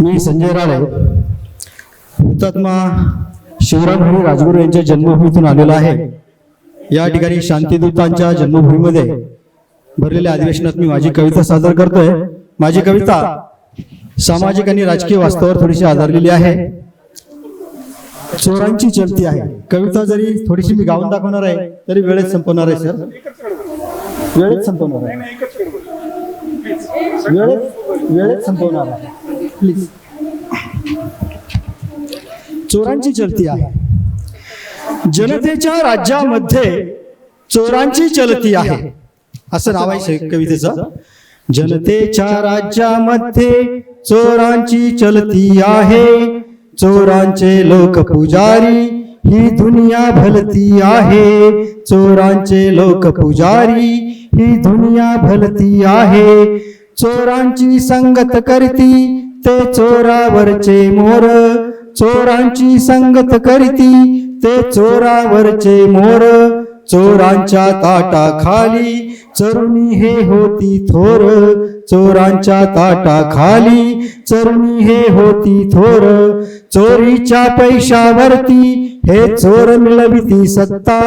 मी संजय राळे हुतात्मा शिवराम हरी राजगुरू यांच्या जन्मभूमीतून आलेलो आहे. या ठिकाणी शांतिदूतांच्या जन्मभूमीमध्ये भरलेल्या अधिवेशनात मी माझी कविता सादर करतोय. माझी कविता सामाजिक आणि राजकीय वास्तवावर थोडीशी आधारलेली आहे. चोरांची चलती आहे. कविता जरी थोडीशी मी गाऊन दाखवणार आहे तरी वेळेत संपवणार आहे सर. वेळेत संपवणार आहे. वेळेत वेळेत संपवणार आहे. प्लीज चोरांची चलती आहे. जनतेच्या राज्यामध्ये चोरांची चलती आहे. असं नाव आहे कवितेचं. जनतेच्या राज्यामध्ये चोरांची चलती आहे. चोरांचे लोक पुजारी ही दुनिया भलती आहे. चोरांचे लोक पुजारी ही दुनिया भलती आहे. चोरांची संगत करती ते चोरावरचे मोर चोरांची संगत करीती. ते चोरावरचे मोर चोरांच्या ताटाखाली चरुणी हे होती थोर. चोरांच्या ताटाखाली चरणी हे होती थोर. चोरीच्या पैशावरती हे चोर मिळविती सत्ता.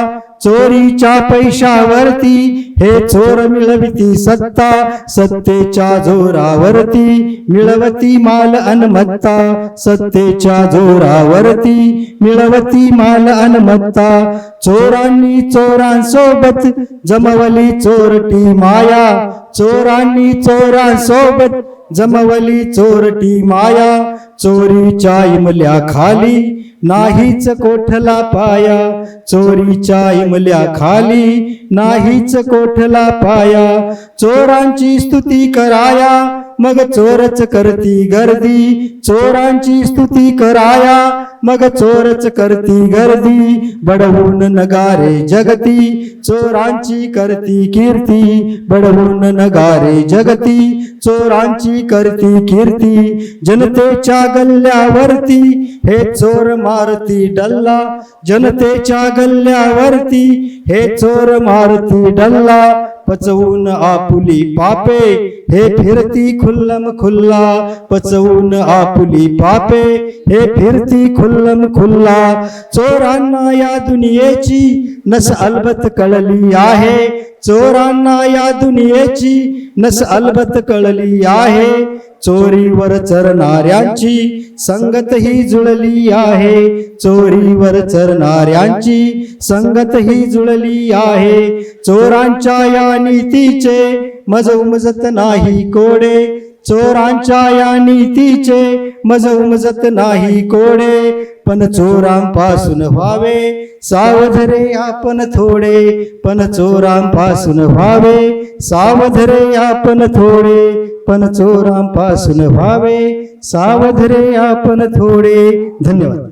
चोरीच्या पैशावरती हे चोर मिळविती सत्ता. सत्तेच्या जोरावरती मिळवती माल अनमत्ता सत्तेच्या जोरावरती मिळवती माल अनमत्ता चोरांनी चोरांसोबत जमवली चोरटी माया. चोरांनी चोरांसोबत जमवली चोरटी माया चोरीच्या इमल्या खाली नाहीच कोठला पाया चोरीच्या इमल्या खाली नाहीच कोठला पाया चोरांची स्तुती कराया मग चोरच करती गर्दी. चोरांची स्तुती कराया. मग चोरच करती गर्दी. बडवून नगारे जगती. चोरांची करती कीर्ती. बडवून नगारे जगती. चोरांची करती कीर्ती. जनतेच्या गल्ल्यावरती हे चोर मारती डल्ला. जनतेच्या गल्ल्यावरती हे चोर मारती डल्ला. पचवून आपुली पापे. हे फिरती खुल्लम खुल्ला पचवून आपुली पापे. हे फिरती खुल्लम खुल्ला चोरांना या दुनियेची नस अलबत कळली आहे. चोरांना या दुनियेची नस अलबत कळली आहे. चोरीवर चरणाऱ्यांची संगत ही जुळली आहे. चोरीवर चरणाऱ्यांची संगत ही जुळली आहे. चोरांच्या या नीतीचे मज उमजत नाही कोडे. चोरांच्या या नीतीचे मज उमजत नाही कोडे पण चोरांपासून व्हावे. सावध रे आपण थोडे पण चोरांपासून व्हावे. सावध रे आपण थोडे पण चोरांपासून व्हावे. सावध रे आपण थोडे. धन्यवाद.